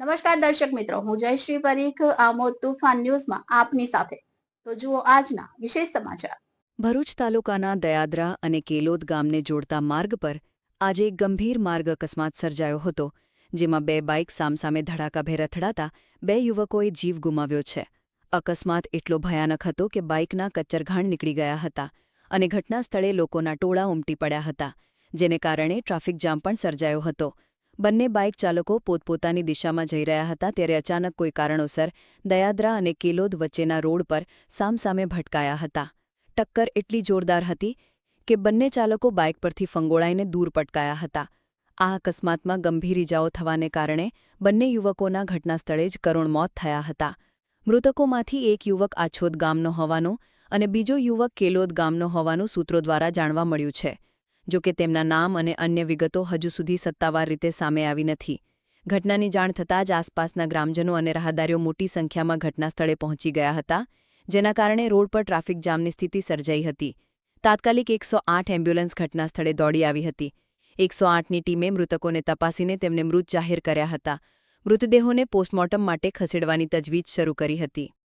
નમસ્કાર દર્શક મિત્રો, હું જયશ્રી પરીખ, આમોદ તુફાન ન્યૂઝમાં આપની સાથે. તો જુઓ આજના વિશેષ સમાચાર. ભરૂચ તાલુકાના દયાદરા અને કેલોદ ગામને જોડતા માર્ગ પર આજે એક ગંભીર માર્ગ અકસ્માત સર્જાયો હતો, જેમાં બે બાઇક સામસામે ધડાકાભેર અથડાતા બે યુવકોએ જીવ ગુમાવ્યો છે. અકસ્માત એટલો ભયાનક હતો કે બાઇકના કચ્ચરઘાણ નીકળી ગયા હતા અને ઘટના સ્થળે લોકોના ટોળા ઉમટી પડ્યા હતા, જેને કારણે ટ્રાફિક જામ પણ સર્જાયો હતો. બંને બાઇક ચાલકો પોતપોતાની દિશામાં જઈ રહ્યા હતા ત્યારે અચાનક કોઈ કારણોસર દયાદરા અને કેલોદ વચ્ચેના રોડ પર સામસામે ભટકાયા હતા. ટક્કર એટલી જોરદાર હતી કે બંને ચાલકો બાઇક પરથી ફંગોળાઈને દૂર પટકાયા હતા. આ અકસ્માતમાં ગંભીર ઇજાઓ થવાને કારણે બંને યુવકોના ઘટનાસ્થળે જ કરુણ મોત થયા હતા. મૃતકોમાંથી એક યુવક આછોદ ગામનો હોવાનો અને બીજો યુવક કેલોદ ગામનો હોવાનું સૂત્રો દ્વારા જાણવા મળ્યું છે. જો કે તેમના નામ અને અન્ય વિગતો હજુ સુધી સત્તાવાર રીતે સામે આવી નથી. ઘટનાની જાણ થતાં જ આસપાસના ગ્રામજનો અને રાહદારીઓ મોટી સંખ્યામાં ઘટનાસ્થળે પહોંચી ગયા હતા, જેના કારણે રોડ પર ટ્રાફિક જામની સ્થિતિ સર્જાઈ હતી. તાત્કાલિક એકસો આઠ એમ્બ્યુલન્સ ઘટનાસ્થળે દોડી આવી હતી. એકસો આઠની ટીમે મૃતકોને તપાસીને તેમને મૃત જાહેર કર્યા હતા. મૃતદેહોને પોસ્ટમોર્ટમ માટે ખસેડવાની તજવીજ શરૂ કરી હતી.